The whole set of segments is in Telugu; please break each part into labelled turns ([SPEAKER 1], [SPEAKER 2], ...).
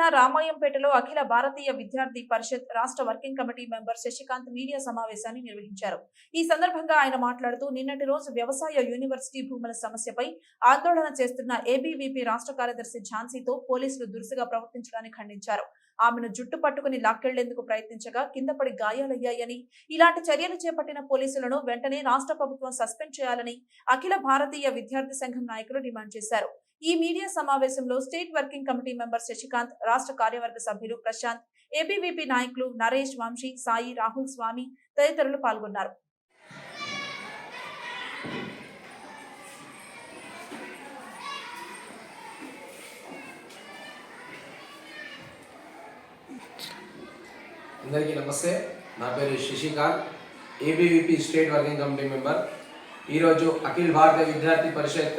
[SPEAKER 1] జిల్లా రామాయంపేటలో అఖిల భారతీయ విద్యార్థి పరిషత్ రాష్ట్ర working committee member Shashikanth media సమావేశాన్ని నిర్వహించారు. ఈ సందర్భంగా ఆయన మాట్లాడుతూ నిన్నటి రోజు వ్యవసాయ యూనివర్సిటీ భూముల సమస్యపై ఆందోళన చేస్తున్న ఏబీవీపీ రాష్ట్ర కార్యదర్శి ఝాన్సీతో పోలీసులు దురుసుగా ప్రవర్తించడాన్ని ఖండించారు. ఆమెను జుట్టు పట్టుకుని లాక్కెళ్ళేందుకు ప్రయత్నించగా కింద పడి గాయాలయ్యాయని ఇలాంటి చర్యలు చేపట్టిన పోలీసులను వెంటనే రాష్ట్ర ప్రభుత్వం సస్పెండ్ చేయాలని అఖిల భారతీయ విద్యార్థి సంఘం నాయకులు డిమాండ్ చేశారు. ఈ మీడియా సమావేశంలో state working committee member Shashikanth రాష్ట్ర కార్యవర్గ సభ్యులు ప్రశాంత్ ఏబీవీపీ నాయకులు నరేష్ వంశీ సాయి రాహుల్ స్వామి తదితరులు పాల్గొన్నారు.
[SPEAKER 2] అందరికీ నమస్తే. నా పేరు Shashikanth ABVP state working committee member ఈరోజు అఖిల్ భారత విద్యార్థి పరిషత్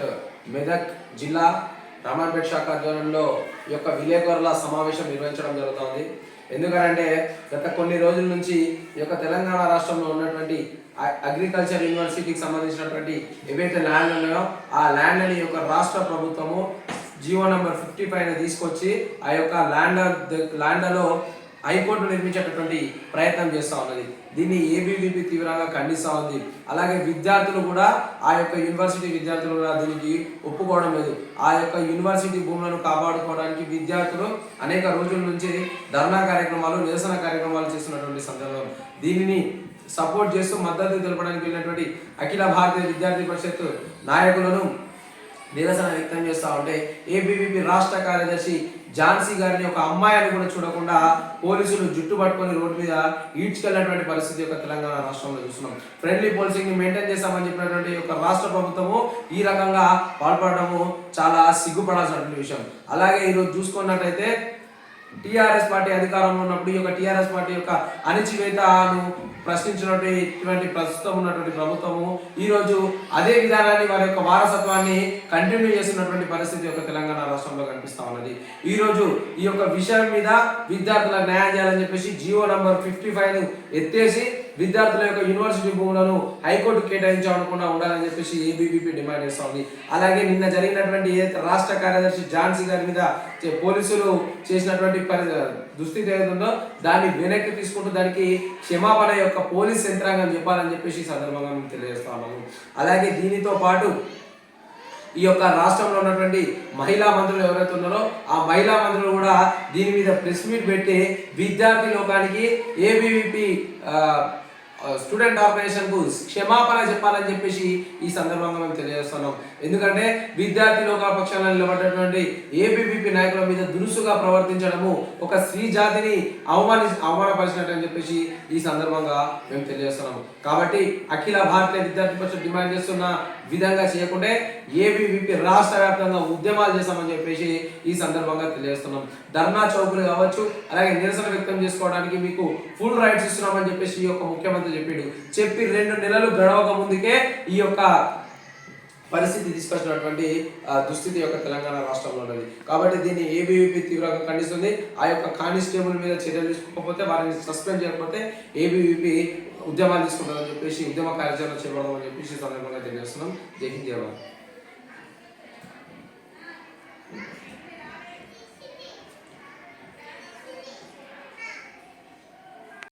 [SPEAKER 2] మెదక్ జిల్లా రామాపేట శాఖ ఆధ్వర్యంలో ఈ యొక్క విలేకరుల సమావేశం నిర్వహించడం జరుగుతోంది. ఎందుకంటే గత కొన్ని రోజుల నుంచి ఈ యొక్క తెలంగాణ రాష్ట్రంలో ఉన్నటువంటి అగ్రికల్చర్ యూనివర్సిటీకి సంబంధించినటువంటి ఏవైతే ల్యాండ్ ఉన్నాయో ఆ ల్యాండ్ని యొక్క రాష్ట్ర ప్రభుత్వము జియో నెంబర్ ఫిఫ్టీ పైన తీసుకొచ్చి ఆ యొక్క ల్యాండర్ ల్యాండర్లో హైకోర్టు నిర్మించేటటువంటి ప్రయత్నం చేస్తూ ఉన్నది. దీన్ని ఏబీవీపీ తీవ్రంగా ఖండిస్తూ ఉంది. అలాగే విద్యార్థులు కూడా ఆ యొక్క యూనివర్సిటీ విద్యార్థులు కూడా దీనికి ఒప్పుకోవడం లేదు. ఆ యొక్క యూనివర్సిటీ భూములను కాపాడుకోవడానికి విద్యార్థులు అనేక రోజుల నుంచి ధర్నా కార్యక్రమాలు నిరసన కార్యక్రమాలు చేస్తున్నటువంటి సందర్భం. దీనిని సపోర్ట్ చేస్తూ మద్దతు తెలపడానికి వెళ్ళినటువంటి అఖిల భారతీయ విద్యార్థి పరిషత్ నాయకులను నిరసన వ్యక్తం చేస్తూ ఉంటే ఏబీవీపీ రాష్ట్ర కార్యదర్శి ఝాన్సీ గారిని ఒక అమ్మాయిని కూడా చూడకుండా పోలీసులు జుట్టు పట్టుకొని రోడ్డు మీద ఈడ్చుకెళ్ళినటువంటి పరిస్థితి యొక్క తెలంగాణ రాష్ట్రంలో చూస్తున్నాం. ఫ్రెండ్లీ పోలీసింగ్ని మెయింటైన్ చేస్తామని చెప్పినటువంటి యొక్క రాష్ట్ర ప్రభుత్వము ఈ రకంగా పాల్పడము చాలా సిగ్గుపడాల్సినటువంటి విషయం. అలాగే ఈరోజు చూసుకున్నట్టయితే టిఆర్ఎస్ పార్టీ అధికారంలో ఉన్నప్పుడు ఈ యొక్క టిఆర్ఎస్ పార్టీ యొక్క అణిచివేతను ప్రశ్నించినటువంటి ప్రస్తుతం ఉన్నటువంటి ప్రభుత్వము ఈరోజు అదే విధానాన్ని వారి యొక్క వారసత్వాన్ని కంటిన్యూ చేస్తున్నటువంటి పరిస్థితి యొక్క తెలంగాణ రాష్ట్రంలో కనిపిస్తా ఉన్నది. ఈరోజు ఈ యొక్క విషయం మీద విద్యార్థుల న్యాయం చేయాలని చెప్పేసి జియో నంబర్ ఫిఫ్టీ ఫైవ్ ఎత్తేసి విద్యార్థుల యొక్క యూనివర్సిటీ భూములను హైకోర్టు కేటాయించాలనుకుండా ఉండాలని చెప్పేసి ఏబీవీపీ డిమాండ్ చేస్తా ఉంది. అలాగే నిన్న జరిగినటువంటి ఏదైతే రాష్ట్ర కార్యదర్శి ఝాన్సీ గారి మీద పోలీసులు చేసినటువంటి పరి దుస్థితి ఏదైతుందో దాన్ని వెనక్కి తీసుకుంటూ దానికి క్షమాపణ యొక్క పోలీస్ యంత్రాంగం చెప్పాలని చెప్పేసి సందర్భంగా మేము తెలియజేస్తా ఉన్నాము. అలాగే దీనితో పాటు ఈ యొక్క రాష్ట్రంలో ఉన్నటువంటి మహిళా మంత్రులు ఎవరైతే ఉన్నారో ఆ మహిళా మంత్రులు కూడా దీని మీద ప్రెస్ మీట్ పెట్టి విద్యార్థి లోకానికి ఏబీవీపీ స్టూడెంట్ ఆర్గనైజేషన్కు క్షమాపణ చెప్పాలని చెప్పేసి ఈ సందర్భంగా మేము తెలియజేస్తున్నాం. ఎందుకంటే విద్యార్థి లోకాల పక్షాలను నిలబడ్డటువంటి ఏబీవీపీ నాయకుల మీద దురుసుగా ప్రవర్తించడము ఒక స్త్రీ జాతిని అవమాని అవమానపరిచినట్టు అని చెప్పేసి ఈ సందర్భంగా మేము తెలియజేస్తున్నాము కాబట్టి అఖిల భారతీయ విద్యార్థి పరిషత్ డిమాండ్ చేస్తున్న విధంగా చేయకుంటే ఏబీవీపీ రాష్ట్ర వ్యాప్తంగా ఉద్యమాలు చేస్తామని చెప్పేసి ఈ సందర్భంగా తెలియజేస్తున్నాం. ధర్నా చౌకులు కావచ్చు అలాగే నిరసన వ్యక్తం చేసుకోవడానికి మీకు ఫుల్ రైట్స్ ఇస్తున్నామని చెప్పేసి ఈ యొక్క ముఖ్యమంత్రి చెప్పాడు. చెప్పి రెండు నెలలు గడవక ముందుకే ఈ యొక్క పరిస్థితి తీసుకొచ్చినటువంటి దుస్థితి యొక్క తెలంగాణ రాష్ట్రంలో ఉన్నది. కాబట్టి దీన్ని ఏబీవీపీ తీవ్రంగా ఖండిస్తుంది. ఆ యొక్క కానిస్టేబుల్ మీద చర్యలు తీసుకోకపోతే వారిని సస్పెండ్ చేయకపోతే ఏబీవీపీ ఉద్యమాలు తీసుకుంటారని చెప్పేసి ఉద్యమ కార్యాచరణ చేపడదామని చెప్పేసి సందర్భంగా తెలియజేస్తున్నాం. జై హింద్ జై భారత్.